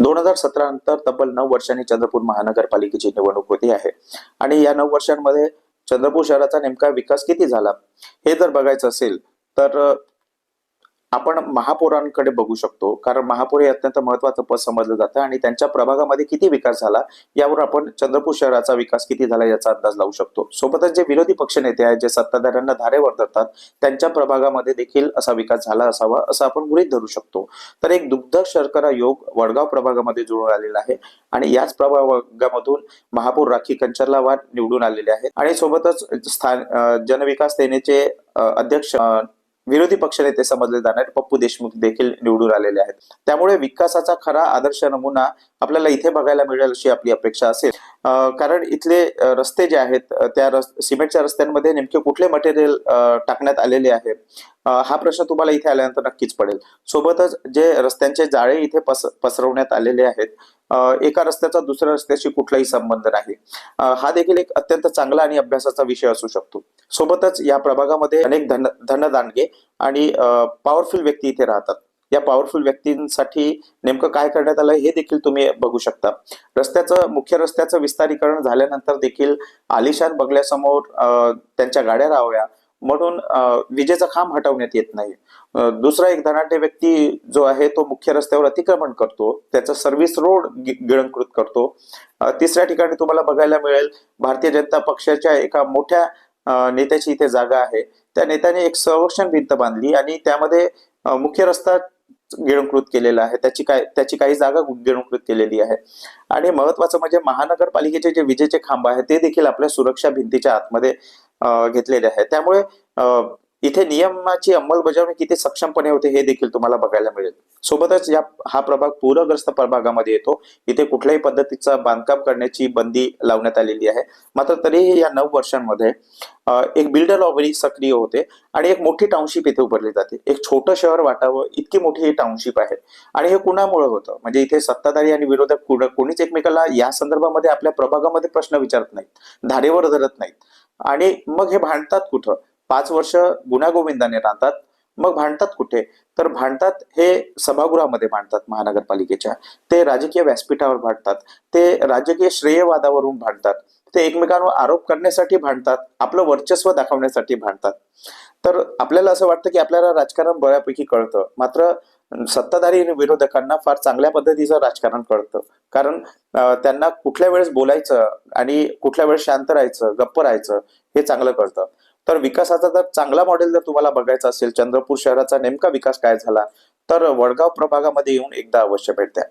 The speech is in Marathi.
दोन हजार सतरा नंतर तब्बल नऊ वर्षांनी चंद्रपूर महानगरपालिकेची निवडणूक होती आहे. आणि या नऊ वर्षांमध्ये चंद्रपूर शहराचा नेमका विकास किती झाला? हे जर बघायचं असेल तर आपण महापौरांकडे बघू शकतो. कारण महापौर हे अत्यंत महत्वाचं पद समजलं जातं आणि त्यांच्या प्रभागामध्ये किती विकास झाला यावर आपण चंद्रपूर शहराचा विकास किती झाला याचा अंदाज लावू शकतो. सोबतच जे विरोधी पक्षनेते आहेत जे सत्ताधाऱ्यांना धारेवर धरतात त्यांच्या प्रभागामध्ये देखील असा विकास झाला असावा असं आपण गृहित धरू शकतो. तर एक दुग्ध शर्करा योग वडगाव प्रभागामध्ये जुळून आलेला आहे आणि याच प्रभागामधून महापौर राखी कंचरलावार निवडून आलेले आहेत. आणि सोबतच स्थान जनविकास सेनेचे अध्यक्ष विरोधी पक्षनेते समजले जाणारे पप्पू देशमुख देखील निवडून आलेले आहेत. त्यामुळे विकासाचा खरा आदर्श नमुना आपल्याला इथे बघायला मिळेल अशी आपली अपेक्षा असेल. कारण इथले रस्ते जे आहेत त्या रस सिमेंटच्या रस्त्यांमध्ये नेमके कुठले मटेरियल टाकण्यात आलेले आहे हा प्रश्न तुम्हाला इथे आल्यानंतर नक्कीच पडेल. सोबतच जे रस्त्यांचे जाळे इथे पस पसरवण्यात आलेले आहेत एका रस्त्याचा दुसऱ्या रस्त्याशी कुठलाही संबंध नाही. हा देखील एक अत्यंत चांगला आणि अभ्यासाचा विषय असू शकतो. सोबतच या प्रभागामध्ये अनेक धन धनदानगे आणि पॉवरफुल व्यक्ती इथे राहतात. या पॉवरफुल व्यक्तींसाठी नेमकं काय करण्यात आलं हे देखील तुम्ही बघू शकता. रस्त्याचं मुख्य रस्त्याचं विस्तारीकरण झाल्यानंतर देखील आलिशान बंगल्यासमोर त्यांच्या गाड्या राहाव्या म्हणून विजेचा खांब हटवण्यात येत नाही. दुसरा एक धनाढ्य व्यक्ती जो आहे तो मुख्य रस्त्यावर अतिक्रमण करतो. त्याचा सर्व्हिस रोड गि- गिळंकृत करतो. तिसऱ्या ठिकाणी तुम्हाला बघायला मिळेल भारतीय जनता पक्षाच्या एका मोठ्या नेत्याची इथे जागा आहे. त्या नेत्याने एक संरक्षण भिंत बांधली आणि त्यामध्ये मुख्य रस्ता गिळंकृत केलेला आहे. त्याची काय त्याची काही जागा गिळंकृत केलेली आहे. आणि महत्वाचं म्हणजे महानगरपालिकेचे जे विजेचे खांब आहे ते देखील आपल्या सुरक्षा भिंतीच्या आतमध्ये घेतलेले आहे त्यामुळे इथे नियमाची अंमलबजावणी किती सक्षमपणे होते हे देखील तुम्हाला बघायला मिळेल. सोबतच या हा प्रभाग पूरग्रस्त प्रभागामध्ये येतो. इथे कुठल्याही पद्धतीचा बांधकाम करण्याची बंदी लावण्यात आलेली आहे. मात्र तरीही या नऊ वर्षांमध्ये एक बिल्डर लॉबरी सक्रिय होते आणि एक मोठी टाउनशिप इथे उभारली जाते. एक छोटं शहर वाटावं इतकी मोठी ही टाउनशिप आहे. आणि हे कुणामुळे होतं? म्हणजे इथे सत्ताधारी आणि विरोधक कुण- कोणीच एकमेकाला या संदर्भामध्ये आपल्या प्रभागामध्ये प्रश्न विचारत नाहीत. धारेवर धरत नाहीत. आणि मग हे भांडतात कुठं? पाच वर्ष गुण्यागोविंदाने राहतात मग भांडतात कुठे? तर भांडतात हे सभागृहामध्ये भांडतात महानगरपालिकेच्या. ते राजकीय व्यासपीठावर भांडतात ते राजकीय श्रेयवादावरून भांडतात ते एकमेकांवर आरोप करण्यासाठी भांडतात आपलं वर्चस्व दाखवण्यासाठी भांडतात. तर आपल्याला असं वाटतं की आपल्याला राजकारण बऱ्यापैकी कळतं. मात्र सत्ताधारी आणि विरोधकांना फार चांगल्या पद्धतीचं राजकारण कळतं. कारण त्यांना कुठल्या वेळेस बोलायचं आणि कुठल्या वेळेस शांत राहायचं गप्प राहायचं हे चांगलं कळतं. तर विकासाचा जर चांगला मॉडेल जर तुम्हाला बघायचा असेल चंद्रपूर शहराचा नेमका विकास काय झाला तर वडगाव प्रभागामध्ये येऊन एकदा अवश्य भेट द्या.